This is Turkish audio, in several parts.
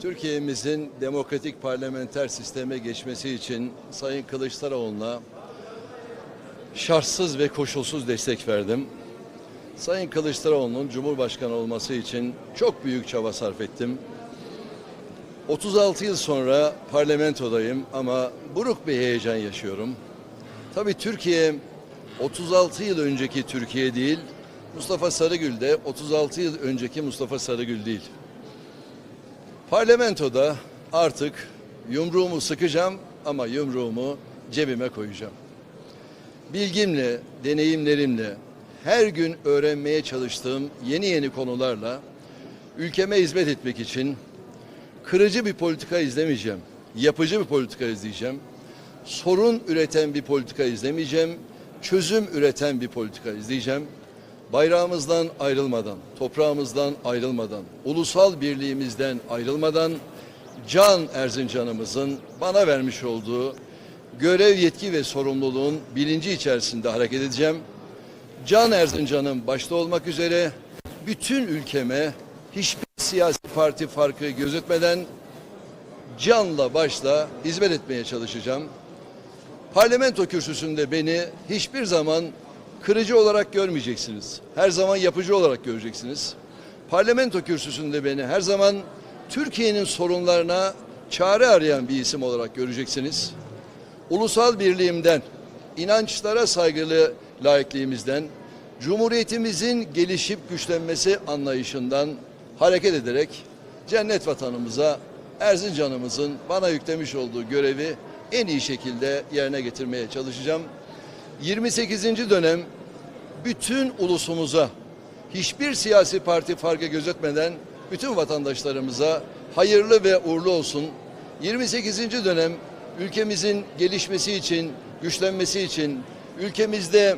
Türkiye'mizin demokratik parlamenter sisteme geçmesi için Sayın Kılıçdaroğlu'na şartsız ve koşulsuz destek verdim. Sayın Kılıçdaroğlu'nun Cumhurbaşkanı olması için çok büyük çaba sarf ettim. 36 yıl sonra parlamentodayım ama buruk bir heyecan yaşıyorum. Tabii Türkiye 36 yıl önceki Türkiye değil, Mustafa Sarıgül de 36 yıl önceki Mustafa Sarıgül değil. Parlamentoda artık yumruğumu sıkacağım ama yumruğumu cebime koyacağım. Bilgimle, deneyimlerimle, her gün öğrenmeye çalıştığım yeni yeni konularla ülkeme hizmet etmek için kırıcı bir politika izlemeyeceğim. Yapıcı bir politika izleyeceğim. Sorun üreten bir politika izlemeyeceğim. Çözüm üreten bir politika izleyeceğim. Bayrağımızdan ayrılmadan, toprağımızdan ayrılmadan, ulusal birliğimizden ayrılmadan Can Erzincan'ımızın bana vermiş olduğu görev, yetki ve sorumluluğun bilinci içerisinde hareket edeceğim. Can Erzincan'ım başta olmak üzere bütün ülkeme hiçbir siyasi parti farkı gözetmeden canla başla hizmet etmeye çalışacağım. Parlamento kürsüsünde beni hiçbir zaman kırıcı olarak görmeyeceksiniz. Her zaman yapıcı olarak göreceksiniz. Parlamento kürsüsünde beni her zaman Türkiye'nin sorunlarına çare arayan bir isim olarak göreceksiniz. Ulusal birliğimden, inançlara saygılı laikliğimizden, Cumhuriyetimizin gelişip güçlenmesi anlayışından hareket ederek cennet vatanımıza, Erzincan'ımızın bana yüklemiş olduğu görevi en iyi şekilde yerine getirmeye çalışacağım. 28. dönem bütün ulusumuza, hiçbir siyasi parti farkı gözetmeden bütün vatandaşlarımıza hayırlı ve uğurlu olsun. 28. dönem ülkemizin gelişmesi için, güçlenmesi için, ülkemizde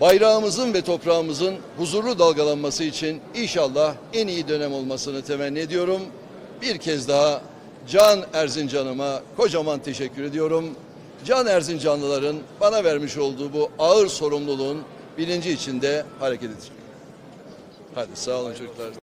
bayrağımızın ve toprağımızın huzurlu dalgalanması için inşallah en iyi dönem olmasını temenni ediyorum. Bir kez daha Can Erzincan'ıma kocaman teşekkür ediyorum. Can Erzincanlıların bana vermiş olduğu bu ağır sorumluluğun bilinci içinde hareket edeceğim. Hadi sağ olun çocuklar.